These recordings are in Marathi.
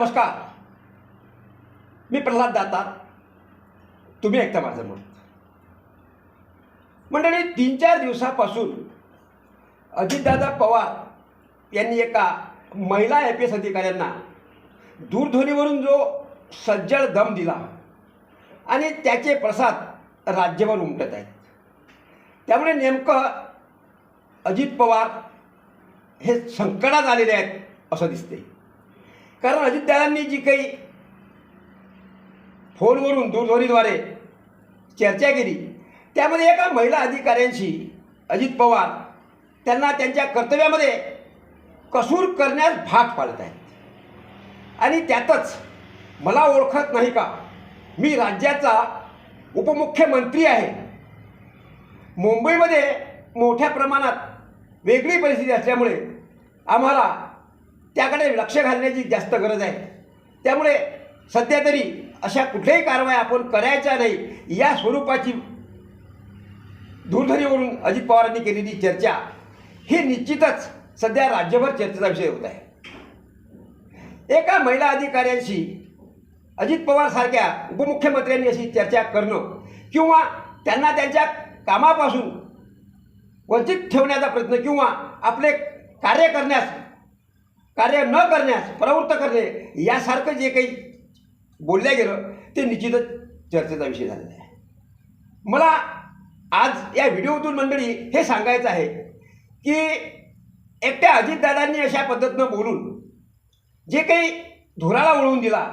नमस्कार. मी प्रल्हाद दातार. तुम्ही ऐकता माझं म्हणून मंडळी तीन चार दिवसापासून अजितदादा पवार यांनी एका महिला आय पी एस अधिकाऱ्यांना दूरध्वनीवरून जो सज्जड दम दिला आणि त्याचे प्रसाद राज्यभर उमटत आहेत. त्यामुळे नेमकं अजित पवार हे संकटात आलेले आहेत असं दिसते कारण अजितदादांनी जी काही फोनवरून दूरध्वनीद्वारे चर्चा केली त्यामध्ये एका महिला अधिकाऱ्यांशी अजित पवार त्यांना त्यांच्या कर्तव्यामध्ये कसूर करण्यास भाग पाडत आहेत. आणि त्यातच मला ओळखत नाही का मी राज्याचा उपमुख्यमंत्री आहे. मुंबईमध्ये मोठ्या प्रमाणात वेगळी परिस्थिती असल्यामुळे आम्हाला त्याकडे लक्ष घालण्याची जास्त गरज आहे. त्यामुळे सध्या तरी अशा कुठल्याही कारवाई आपण करायच्या नाही. या स्वरूपाची दूरध्वनीवरून अजित पवारांनी केलेली चर्चा ही निश्चितच सध्या राज्यभर चर्चेचा विषय होत आहे. एका महिला अधिकाऱ्यांशी अजित पवारसारख्या उपमुख्यमंत्र्यांनी अशी चर्चा करणं किंवा त्यांना त्यांच्या कामापासून वंचित ठेवण्याचा प्रयत्न किंवा आपले कार्य करण्यास कार्य न करण्यास प्रवृत्त करणे यासारखं जे काही बोलल्या गेलं ते निश्चितच चर्चेचा विषय झालेला आहे. मला आज या व्हिडिओतून मंडळी हे सांगायचं आहे की एकट्या अजितदादांनी अशा पद्धतीनं बोलून जे काही धुराला वळवून दिला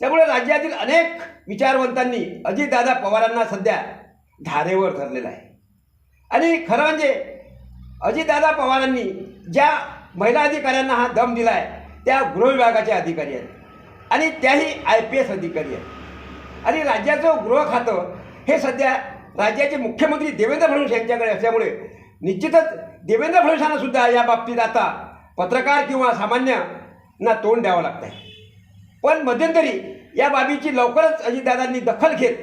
त्यामुळे राज्यातील अनेक विचारवंतांनी अजितदादा पवारांना सध्या धारेवर धरलेलं आहे. आणि खरं म्हणजे अजितदादा पवारांनी ज्या महिला अधिकाऱ्यांना हा दम दिला आहे त्या गृहविभागाचे अधिकारी आहेत. आणि त्याही आय पी एस अधिकारी आहेत. आणि राज्याचं गृह खातं हे सध्या राज्याचे मुख्यमंत्री देवेंद्र फडणवीस यांच्याकडे असल्यामुळे निश्चितच देवेंद्र फडणवीसांना सुद्धा या बाबतीत आता पत्रकार किंवा सामान्यांना तोंड द्यावं लागतं आहे पण मध्यंतरी या बाबीची लवकरच अजितदादांनी दखल घेत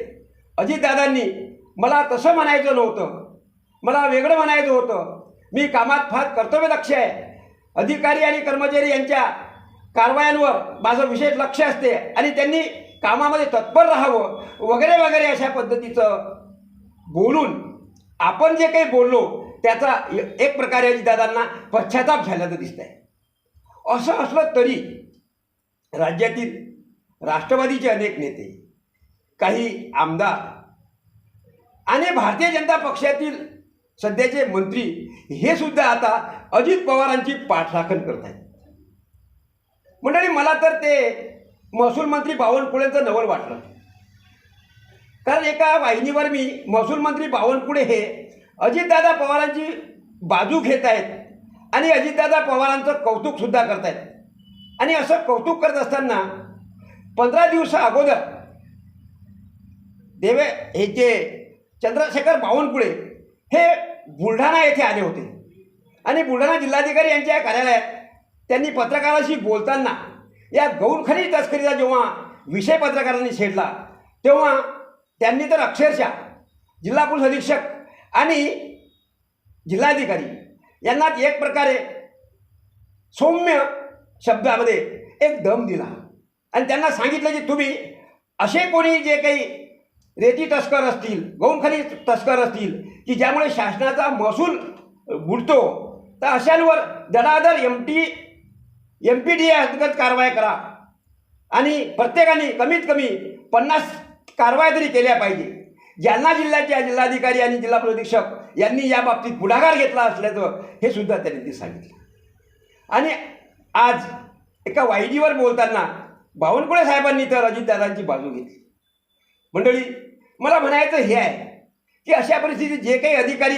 अजितदादांनी मला तसं म्हणायचं नव्हतं. मला वेगळं म्हणायचं होतं. मी कामात फार कर्तव्यदक्ष आहे. अधिकारी आणि कर्मचारी यांच्या कारवायांवर माझं विशेष लक्ष असते आणि त्यांनी कामामध्ये तत्पर राहावं वगैरे वगैरे अशा पद्धतीचं बोलून आपण जे काही बोललो त्याचा एक प्रकारे अजितदादांना पश्चाताप झाल्याचं दिसत आहे असं असलं तरी राज्यातील राष्ट्रवादीचे अनेक नेते काही आमदार आणि भारतीय जनता पक्षातील सध्याचे मंत्री हे सुद्धा आता अजित पवारांची पाठराखण करत आहेत मंडळी मला तर ते महसूल मंत्री बावनकुळेंचं नवल वाटलं. कारण एका वाहिनीवर मी महसूल मंत्री बावनकुळे हे अजितदादा पवारांची बाजू घेत आहेत आणि अजितदादा पवारांचं कौतुकसुद्धा करत आहेत. आणि असं कौतुक करत असताना पंधरा दिवसा अगोदर देवे हे जे चंद्रशेखर बावनकुळे हे बुलढाणा येथे आले होते. आणि बुलढाणा जिल्हाधिकारी यांच्या कार्यालयात त्यांनी पत्रकाराशी बोलताना या गौरखनिज तस्करीचा जेव्हा विषय पत्रकारांनी छेडला तेव्हा त्यांनी तर अक्षरशः जिल्हा पोलीस अधीक्षक आणि जिल्हाधिकारी यांना एक प्रकारे सौम्य शब्दामध्ये एक दम दिला. आणि त्यांना सांगितलं की तुम्ही असे कोणी जे काही रेती तस्कर असतील गौण तस्कर असतील की ज्यामुळे शासनाचा महसूल बुडतो तर अशांवर दडादर M T M P D A अंतर्गत कारवाया करा. आणि प्रत्येकाने कमीत कमी पन्नास कारवाया तरी केल्या पाहिजे. जालना जिल्ह्याच्या जिल्हाधिकारी आणि जिल्हा पोलीस यांनी या बाबतीत पुढाकार घेतला असल्याचं हे सुद्धा त्यांनी सांगितलं. आणि आज एका वाहिनीवर बोलताना बावनकुळे साहेबांनी तर अजितदादांची बाजू घेतली. मंडळी मला म्हणायचं हे आहे की अशा परिस्थितीत जे काही अधिकारी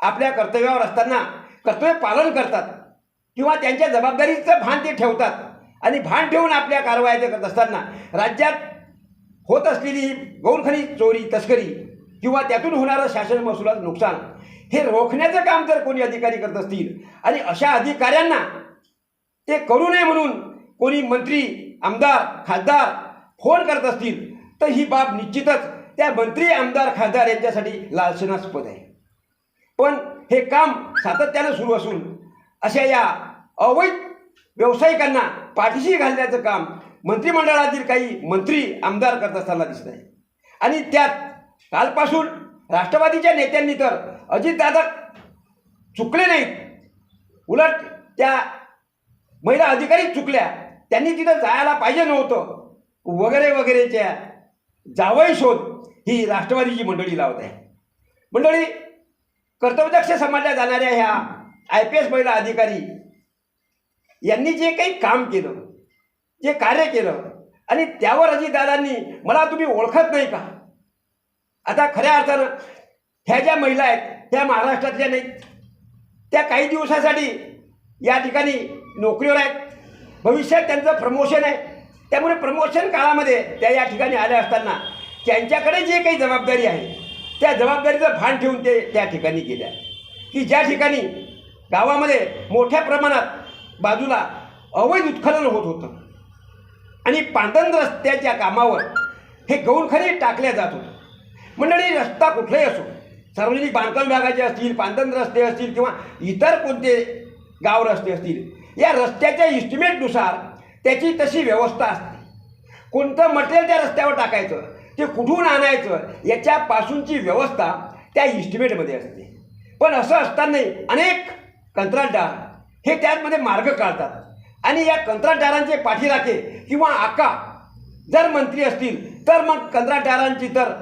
आपल्या कर्तव्यावर असताना कर्तव्य पालन करतात किंवा त्यांच्या जबाबदारीचं भान ते ठेवतात आणि भान ठेवून आपल्या कारवाया ते करत असताना राज्यात होत असलेली गौरखनी चोरी तस्करी किंवा त्यातून होणारं शासन महसुलाचं नुकसान हे रोखण्याचं काम जर कोणी अधिकारी करत असतील आणि अशा अधिकाऱ्यांना ते करू नये म्हणून कोणी मंत्री आमदार खासदार फोन करत असतील तर ही बाब निश्चितच त्या मंत्री आमदार खासदार यांच्यासाठी लालसनास्पद आहे. पण हे काम सातत्यानं सुरू असून अशा या अवैध व्यावसायिकांना पाठीशी घालण्याचं काम मंत्रिमंडळातील काही मंत्री आमदार करत असताना दिसत आहे. आणि त्यात कालपासून राष्ट्रवादीच्या नेत्यांनी तर अजितदादा चुकले नाहीत. उलट त्या महिला अधिकारी चुकल्या. त्यांनी तिथं जायला पाहिजे नव्हतं. वगैरे वगैरेच्या जावई शोध ही राष्ट्रवादीची मंडळी लावत. आहे मंडळी कर्तव्यदक्ष समजल्या जाणाऱ्या ह्या आय पी एस महिला अधिकारी यांनी जे काही काम केलं जे कार्य केलं आणि त्यावर अजितदादांनी मला तुम्ही ओळखत नाही का? आता खऱ्या अर्थानं ह्या ज्या महिला आहेत त्या महाराष्ट्रातल्या नाहीत. त्या काही दिवसासाठी या ठिकाणी नोकरीवर आहेत. भविष्यात त्यांचं प्रमोशन आहे. त्यामुळे प्रमोशन काळामध्ये त्या या ठिकाणी आल्या असताना त्यांच्याकडे जे काही जबाबदारी आहे त्या जबाबदारीचं भान ठेवून ते त्या ठिकाणी गेल्या. की ज्या ठिकाणी गावामध्ये मोठ्या प्रमाणात बाजूला अवैध उत्खनन होत होतं आणि पांढन रस्त्याच्या कामावर हे गौणखरे टाकल्या जात होतं. मंडळी रस्ता कुठलाही असो सार्वजनिक बांधकाम विभागाचे असतील पांधन रस्ते असतील किंवा इतर कोणते गाव रस्ते असतील या रस्त्याच्या इस्टिमेटनुसार त्याची तशी व्यवस्था असते. कोणतं मटेरियल त्या रस्त्यावर टाकायचं ते कुठून आणायचं याच्यापासूनची व्यवस्था त्या इस्टिमेटमध्ये असते. पण असं असतानाही अनेक कंत्राटदार हे त्यामध्ये मार्ग काढतात. आणि या कंत्राटदारांचे पाठीराखे किंवा आका जर मंत्री असतील तर मग कंत्राटदारांची तर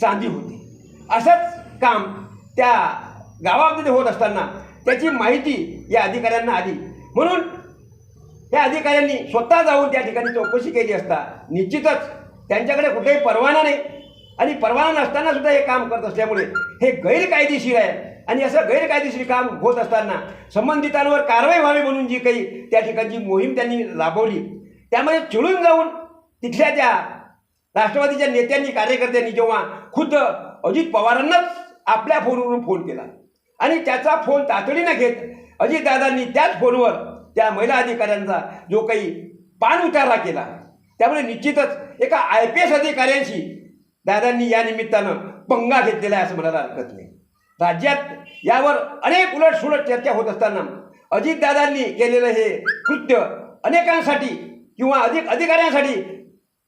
चांदी होती. असंच काम त्या गावामध्ये होत असताना त्याची माहिती या अधिकाऱ्यांना आली. म्हणून त्या अधिकाऱ्यांनी स्वतः जाऊन त्या ठिकाणी चौकशी केली असता. निश्चितच त्यांच्याकडे कुठेही परवाना नाही. आणि परवाना नसताना सुद्धा हे काम करत असल्यामुळे हे गैरकायदेशीर आहे. आणि असं गैरकायदेशीर काम होत असताना संबंधितांवर कारवाई व्हावी म्हणून जी काही त्या ठिकाणची मोहीम त्यांनी राबवली त्यामध्ये चिळून जाऊन तिथल्या त्या राष्ट्रवादीच्या नेत्यांनी कार्यकर्त्यांनी जेव्हा खुद्द अजित पवारांनाच आपल्या फोनवरून फोन केला आणि त्याचा फोन तातडीनं घेत अजितदादांनी त्याच फोनवर त्या महिला अधिकाऱ्यांचा जो काही पान उतारा केला त्यामुळे निश्चितच एका आय पी एस अधिकाऱ्यांशी दादांनी या निमित्तानं पंगा घेतलेला आहे असं म्हणायला हरकत नाही. राज्यात यावर अनेक उलटसुलट चर्चा होत असताना अजितदादांनी केलेलं हे कृत्य अनेकांसाठी किंवा अधिक अधिकाऱ्यांसाठी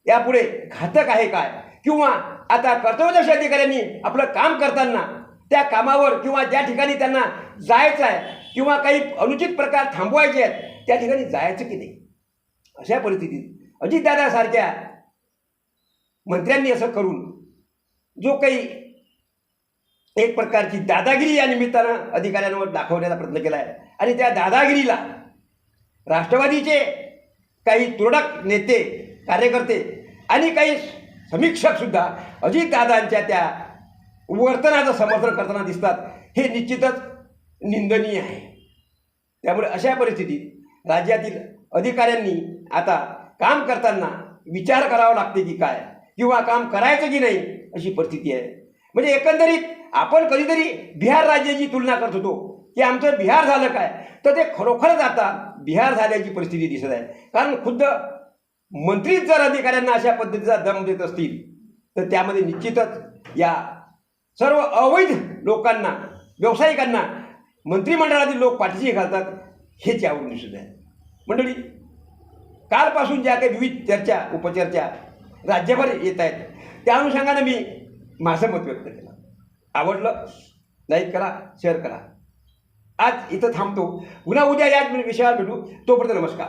यापुढे घातक आहे काय? किंवा आता कर्तव्यदर्शी अधिकाऱ्यांनी आपलं काम करताना त्या कामावर किंवा ज्या ठिकाणी त्यांना जायचं आहे किंवा काही अनुचित प्रकार थांबवायचे आहेत त्या ठिकाणी जायचं की नाही? अशा परिस्थितीत अजितदादासारख्या मंत्र्यांनी असं करून जो काही एक प्रकारची दादागिरी या निमित्तानं अधिकाऱ्यांवर दाखवण्याचा प्रयत्न केला आहे. आणि त्या दादागिरीला राष्ट्रवादीचे काही तुरडक नेते कार्यकर्ते आणि काही समीक्षकसुद्धा अजितदादांच्या त्या वर्तनाचं समर्थन करताना दिसतात. हे निश्चितच निंदनीय आहे. त्यामुळे अशा परिस्थितीत राज्यातील अधिकाऱ्यांनी आता काम करताना विचार करावा लागते की काय किंवा काम करायचं की नाही अशी परिस्थिती आहे. म्हणजे एकंदरीत आपण कधीतरी बिहार राज्याची तुलना करत होतो की आमचं बिहार झालं काय? तर ते खरोखरच आता बिहार झाल्याची परिस्थिती दिसत आहे. कारण खुद्द मंत्रीच जर अधिकाऱ्यांना अशा पद्धतीचा दम देत असतील तर त्यामध्ये निश्चितच या सर्व अवैध लोकांना व्यावसायिकांना मंत्रिमंडळातील लोक पाठीशी घालतात हेच यावरून दिसत आहे. मंडळी कालपासून ज्या काही विविध चर्चा उपचर्चा राज्यभर येत आहेत त्या अनुषंगाने मी माझं मत व्यक्त केलं. आवडलं लाईक करा शेअर करा. आज इथं थांबतो. पुन्हा उद्या याच विषयावर भेटू. तोपर्यंत नमस्कार.